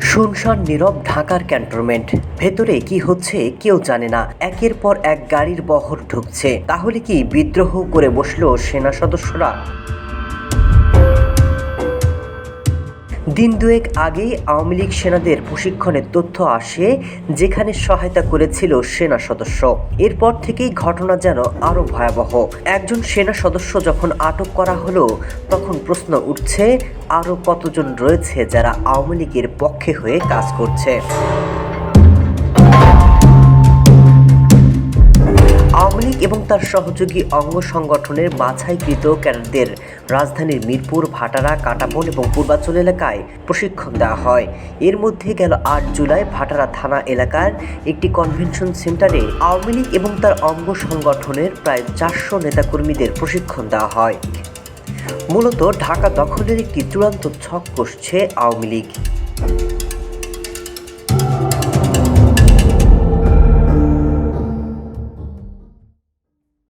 শুনশান নীরব ঢাকার ক্যান্টনমেন্ট। ভেতরে কি হচ্ছে কেউ জানে না। একের পর এক গাড়ির বহর ঢুকছে। তাহলে কি বিদ্রোহ করে বসল সেনা সদস্যরা? দিন দুয়েক আগেই আওয়ামী লীগ সেনাদের প্রশিক্ষণের তথ্য আসে, যেখানে সহায়তা করেছিল সেনা সদস্য। এরপর থেকেই ঘটনা যেন আরও ভয়াবহ। একজন সেনা সদস্য যখন আটক করা হলো, তখন প্রশ্ন উঠছে, আরও কতজন রয়েছে যারা আওয়ামী লীগের পক্ষে হয়ে কাজ করছে? এবং তার সহযোগী অঙ্গ সংগঠনের বাছাইকৃত ক্যাডারদের রাজধানীর মিরপুর, ভাটারা কাটাবন এবং পূর্বাঞ্চল এলাকায় প্রশিক্ষণ দেওয়া হয়। এর মধ্যে গেল আট জুলাই ভাটারা থানা এলাকার একটি কনভেনশন সেন্টারে আওয়ামী লীগ এবং তার অঙ্গ সংগঠনের প্রায় চারশো নেতাকর্মীদের প্রশিক্ষণ দেওয়া হয়। মূলত ঢাকা দখলের একটি চূড়ান্ত ছক কষছে আওয়ামী লীগ।